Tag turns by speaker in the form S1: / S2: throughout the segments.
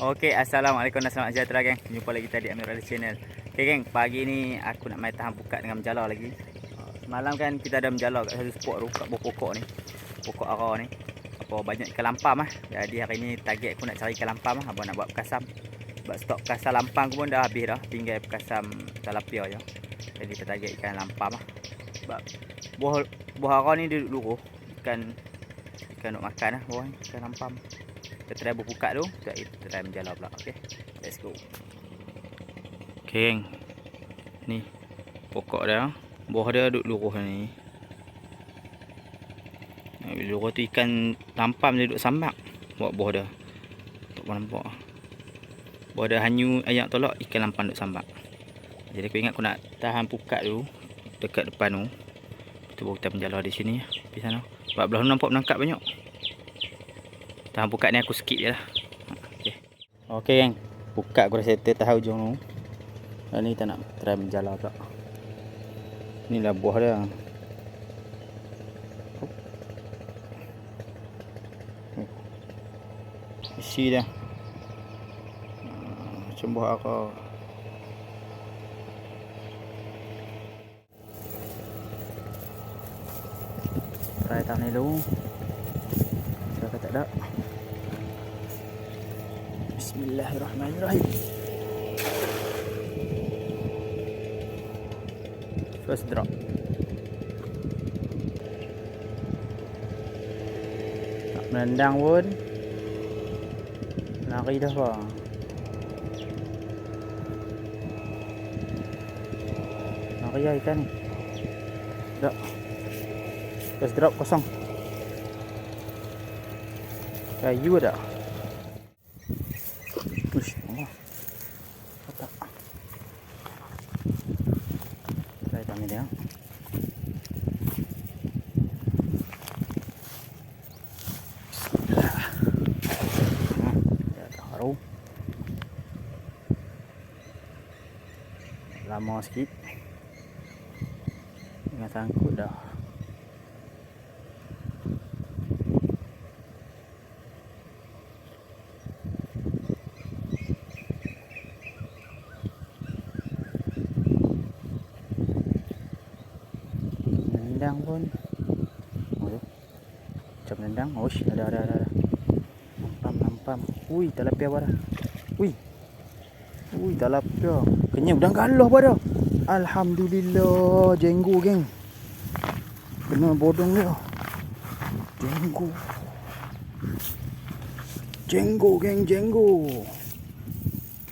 S1: Okey, Assalamualaikum dan selamat sejahtera geng. Jumpa lagi kita di Amir Ali Channel. Okey geng, pagi ni aku nak main tahan pukat dengan menjala lagi. Semalam kan kita ada menjala kat satu spot tu, kat bawah pokok ni. Pokok ara ni. Apa banyak ikan lampam ah. Jadi hari ni target aku nak cari ikan lampam ah. Abang nak buat perkasam. Sebab stok perkasam lampam aku pun dah habis dah. Tinggal perkasam talapia je. Jadi kita target ikan lampam ah. Sebab buah buah ara ni dia duduk luruh. Ikan ikan nak makan lah buah ikan lampam. Kita try berbuka tu. Kita kita try menjala pula. Okay Let's go. Okay geng. Ni Pokok dia. Buah dia duduk luruh ni. Luruh tu ikan Lampam dia duduk sambak. Buat buah dia. Tak pernah nampak. Buah dia hanyu Ayak tolak Ikan lampam duduk sambak. Jadi aku ingat aku nak Tahan pukat tu Dekat depan tu. Kita baru kita menjala di sini Di sana. Sebab belah nampak menangkap banyak Tahan pukat ni aku skip je lah. Okay Okay geng. Pukat aku dah settle tahan hujung tu. Dan ni kita nak try menjala pula. Ni lah buah dia. Isi dia. Hmm, Macam buah aku. Try tahun ni dulu Saya tak ada Bismillahirrahmanirrahim. First drop. Tak menendang pun. Lari dah bang Lari lah ikan ni. Tak First drop kosong. Kayu ada Ush, Allah Tak Try kami dia Bismillah Hmm, Dia taruh Lama sikit. Dengan sangkut dah. Nendang pun. Oh Macam nendang. Oh shit. Ada ada ada Nampam nampam. Ui talapia apa dah. Ui. Ui talapia Kenyang udang galah apa dah Alhamdulillah. Jenggu geng. Kena bodong dia. Jenggu. Jenggu geng jenggu.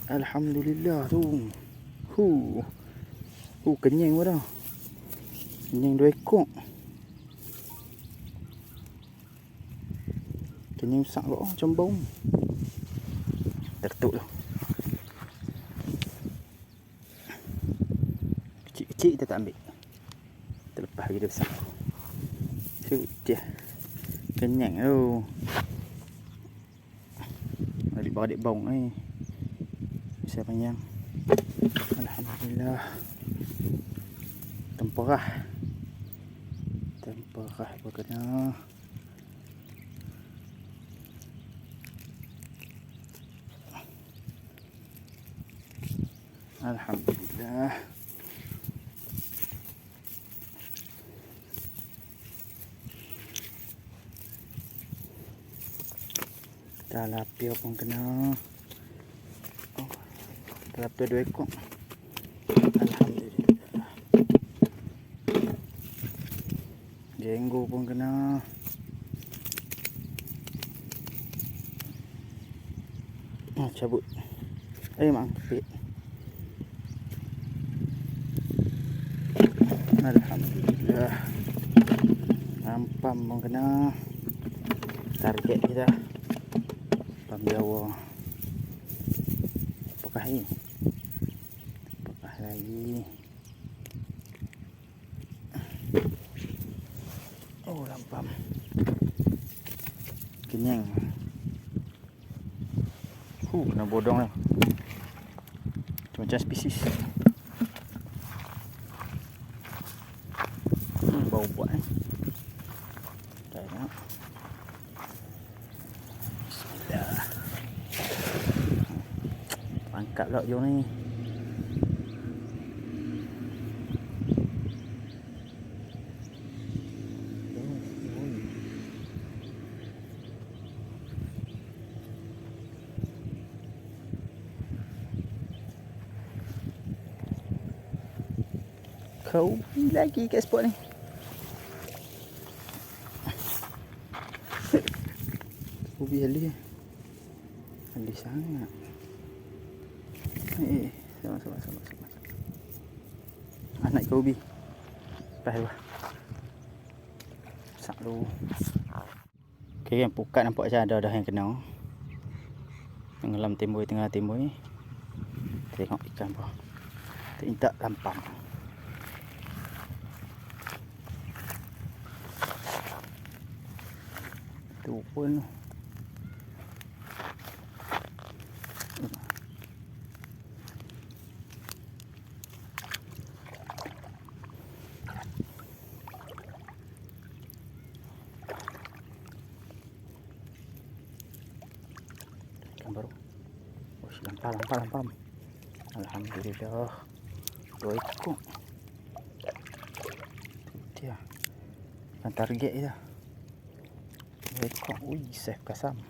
S1: Alhamdulillah tu. Hu. Hu kenyang apa dah. Kenyang dua ekor. Kenyang besar kok macam bau. Tertuk tu. Kecil-kecil kita tak ambil. Terlepas lagi dia besar. Sudah. Kenyang tu. Adik beradik bau ni. Bisa panjang. Alhamdulillah. Temperah. Temperah apa kena. Alhamdulillah. Talapia pun kena. Oh, talapia dua ekor. Jenggo pun kena. Ah, cabut. Eh, mak kepit. Alhamdulillah. Nampam pun kena. Target kita. Jawa. Apakah ini? Apakah lagi? Oh, lampam. Kenyang. Huh, kena bodong lah. Macam spesies. Hmm, bau buat eh. Dah nak. Bismillah. Pula hujung ni. Kau lagi kat spot ni. Ubi Ali. Ali sangat. Eh, sama sama sama sama. Anak kau ubi. Lepas lah. Sak lu. Okey, yang pukat nampak macam ada dah yang kena. Tenggelam timbul tengah timbul. Tengok ikan apa. Tak lampang. Tu pun ikan baru. Lampam, lampam, lampam. Alhamdulillah. Dua ekor. Dia. Yang target dia. Dua ekor. Ui, save kasam.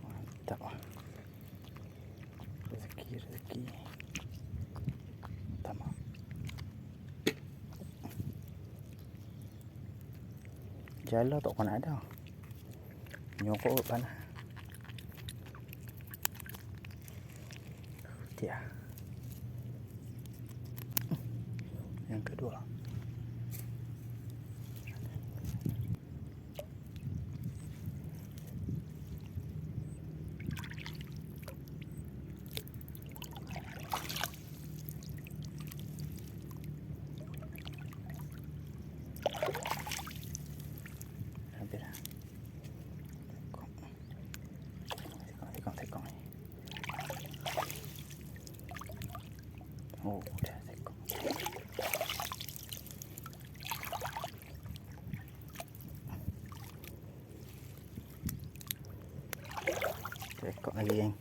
S1: Mantap. Rezeki, rezeki. Jala tak nak ada. Nyokok panas. Dia. Yang kedua. Hampir dah. Tengok. Tengok, tengok, tengok ni. Oh, dah tengok. Tengok lagi yang.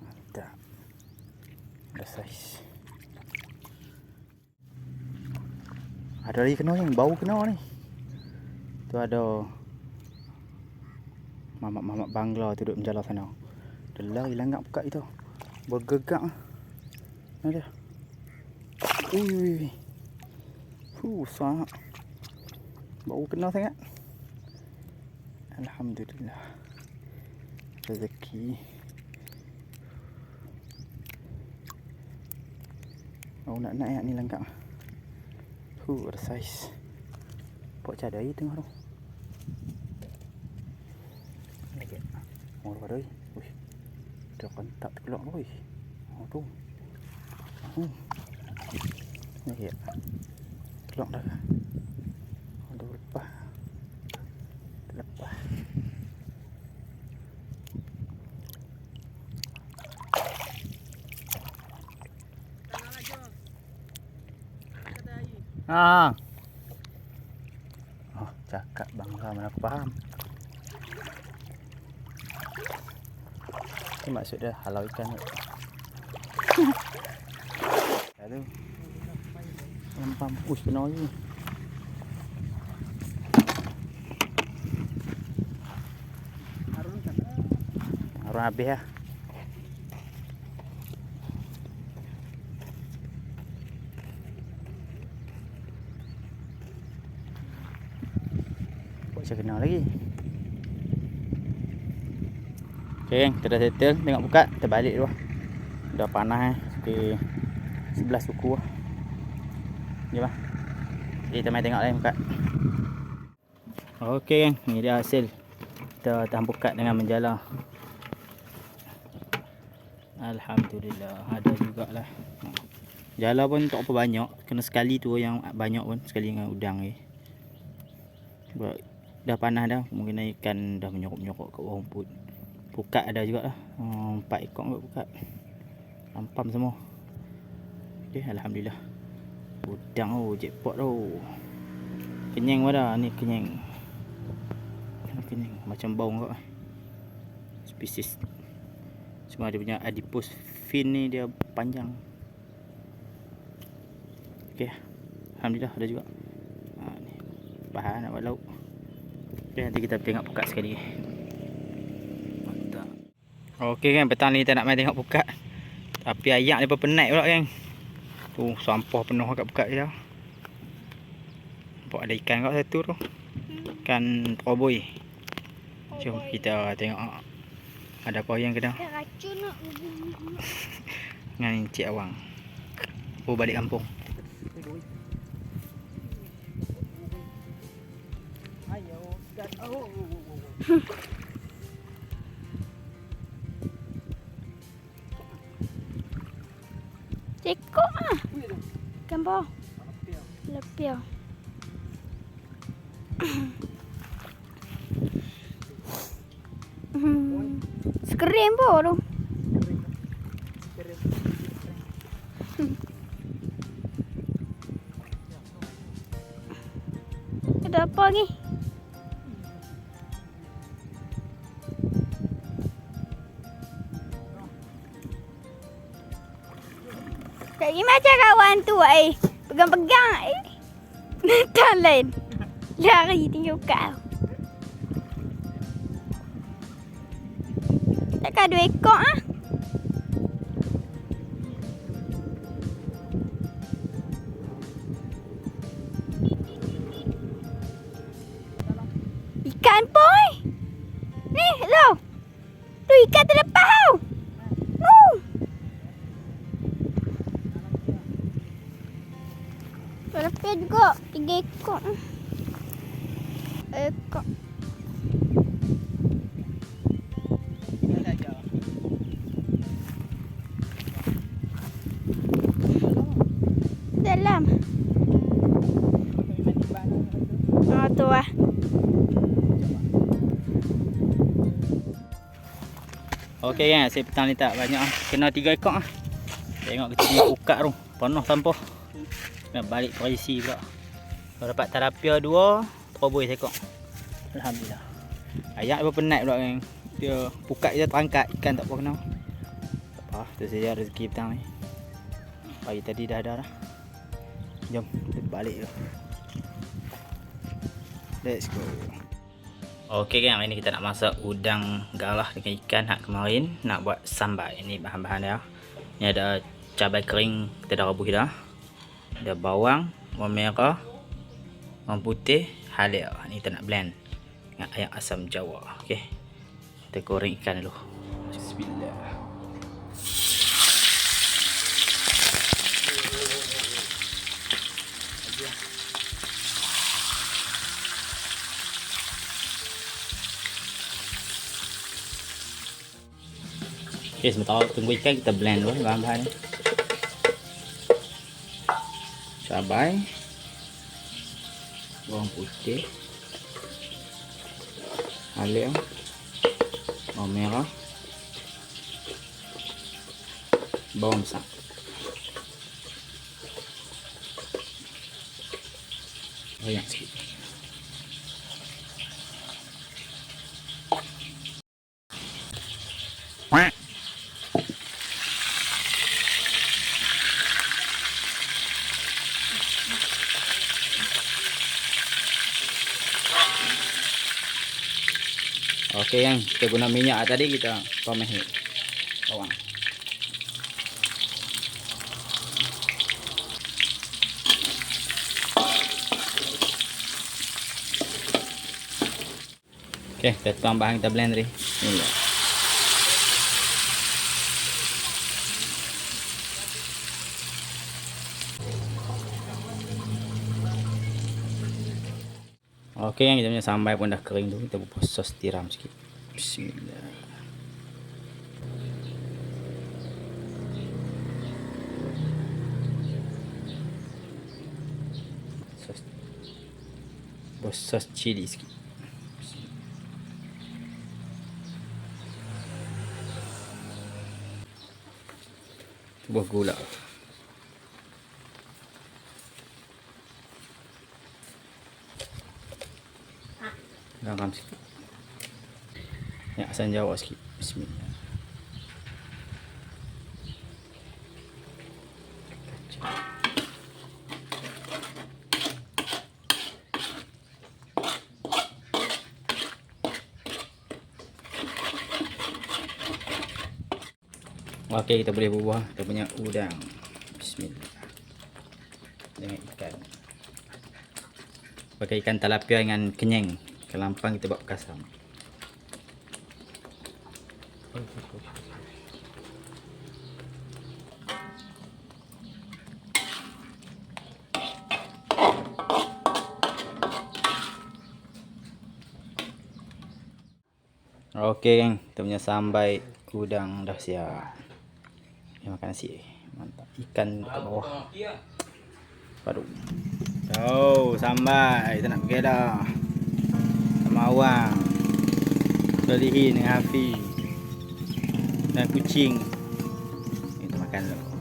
S1: Mantap. Ada saiz. Ada lagi kena yang bau kena ni. Tu ada mamak-mamak bangla tu duduk menjalar sana. Dia lari langgar pekat itu. Bergegak. Mana dia? Ui ui ui. Fuh, sangat. Bau kena sangat. Alhamdulillah. Rezeki. Oh nak naik ni langgar. Huh, ada saiz. Pok cadai tengah tu. Lagi. Oh, ada lagi. Wih. Dia kontak terkelak tu. Wih. Oh, tu. Hmm. Lagi. Kelak dah. Oh, dah lepas. Ah. Oh, cakap bangga mana aku faham. Ini maksud dia halau ikan. Lalu. Lempam. Uish, kena lagi. Harun habis lah. Lagi. Okay, kita dah settle. Tengok buka. Kita balik dulu. Dah panas eh. Okey. 11 suku. Jom lah. Jadi kita main tengok lain buka. Okey. Ni dia hasil. Kita tahan buka dengan menjala. Alhamdulillah. Ada jugalah. Jala pun tak apa banyak. Kena sekali tu yang banyak pun. Sekali dengan udang ni. Sebab dah panas dah. Mungkin ikan dah menyokok-menyokok bawah rumput. Pukat ada juga lah. Hmm, empat ekor kot pukat. Lampam semua. Okay, Alhamdulillah. Udang tu, jackpot tu. Kenyang pun dah. Ni kenyang. Kenyang. Macam bau kot. spesies cuma dia punya adipose fin ni dia panjang okey alhamdulillah ada juga ha, ni bahan nak buat lauk okey nanti kita tengok pukat sekali. Mantap. Okey kan petang ni kita nak main tengok pukat. Tapi ayak ni pun penat pula kan. Tu sampah penuh kat pukat dia. Nampak ada ikan kat satu tu. Ikan koboi jom kita tengok ada apa yang kena?
S2: Racun nak.
S1: dengan Cik Awang. Oh balik kampung.
S2: Cekok ah. Gambar. Lepiau. Hmm. Skrim pun tu. Ada Kayak ni macam kawan tu eh. Pegang-pegang eh. Nanti lain. Lari tinggal kau. Takkan dua ekor ah. Juga. Tiga ekor. Dalam. Oh, tu lah.
S1: Okey kan, saya petang ni tak banyak ah. Kena tiga ekor ah. Tengok punya pukat tu. Penuh sampah. Nak balik posisi pula. Dapat tarapia dua, teroboi sekok. Alhamdulillah. Ayak pun penat pula kan. Dia pukat je terangkat ikan tak apa kena. Tak apa, tu saja rezeki petang ni. Pagi tadi dah ada dah. Jom kita balik tu. Let's go. Okey kan, hari ni kita nak masak udang galah dengan ikan hak kemarin nak buat sambal. Ini bahan-bahan dia. Ni ada cabai kering kita dah rebus dah. Ada bawang, bawang merah, bawang putih, halia. Ni kita nak blend dengan ayam asam jawa. Okey. Kita goreng ikan dulu. Bismillah. Okey, sementara tunggu ikan kita blend dulu bahan-bahan ni. Cabai. Bawang putih. Halia. Bawang merah. Bawang besar. Banyak sikit. Okey yang kita guna minyak tadi kita pameh bawang. Okey, kita tuang bahan kita blend tadi. Bismillah. Okey yang kita punya sambal pun dah kering tu kita buat sos tiram sikit. Bismillah. Sos buat sos cili sikit. Buah gula. Garam sikit. Ya, asam jawa sikit. Bismillah. Okey, kita boleh bubuh kita punya udang. Bismillah. Dengan ikan. Pakai ikan talapia dengan kenyang. Kelampang kita buat kasam. Okey geng, kita punya sambai udang dah siap. Kita makan nasi. Mantap. Ikan kat bawah. Padu. Oh, sambai. Kita nak pergi dah. Sama awang. Solihin dengan Hafi. Dan kucing. Kita makan dulu.